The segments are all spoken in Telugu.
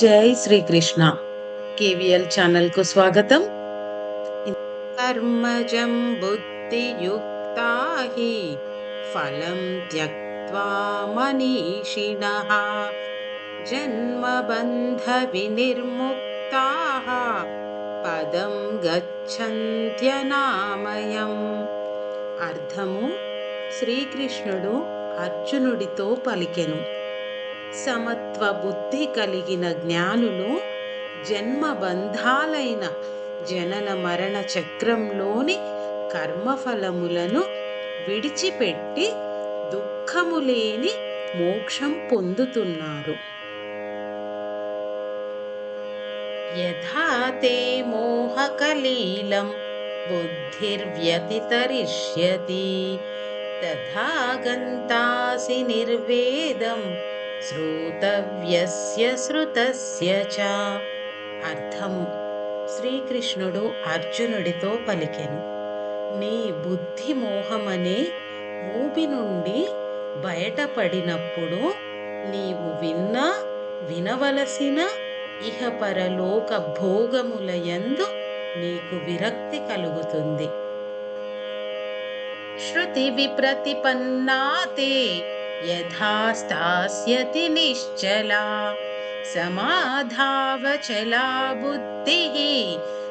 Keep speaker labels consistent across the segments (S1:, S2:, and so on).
S1: జై శ్రీకృష్ణ. కేవీఎల్ ఛానల్కు స్వాగతం. కర్మజం బుద్ధియుక్తా హి ఫలం త్యక్త్వా మనీషిణః జన్మబంధ వినిర్ముక్తాః పదం గచ్చంత్యనామయం. అర్థము శ్రీకృష్ణుడు అర్జునుడితో పలికెను. సమత్వ బుద్ధి కలిగిన జ్ఞానులు జన్మబంధాలైన జనన మరణ చక్రంలోని కర్మఫలములను విడిచిపెట్టి దుఃఖము లేని మోక్షం పొందుతున్నారు. యథా తే మోహకలీలం బుద్ధిర్వ్యతితరిష్యతి తథా గంతాసి నిర్వేదం శ్రోతవ్యస్య శృతస్య చ. అర్థము శ్రీకృష్ణుడు అర్జునుడితో పలికెను. నీ బుద్ధి మోహమనే ఊబి నుండి బయటపడినప్పుడు నీవు విన్న వినవలసిన ఇహపరలోక భోగములయందు నీకు విరక్తి కలుగుతుంది. శృతి విప్రతిపన్నాతే యథాస్థాస్యతి నిశ్చలా సమాధావచలా బుద్ధి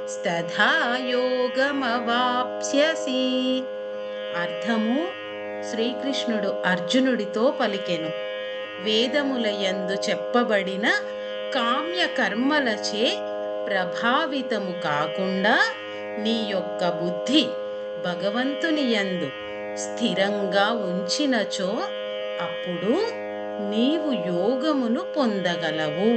S1: స్తథా యోగమవాప్స్యసి అర్థము శ్రీకృష్ణుడు అర్జునుడితో పలికెను. వేదములయందు చెప్పబడిన కామ్య కర్మలచే ప్రభావితము కాకుండా నీ యొక్క బుద్ధి భగవంతుని యందు స్థిరంగా ఉంచినచో అప్పుడు నీవు యోగమును పొందగలవు.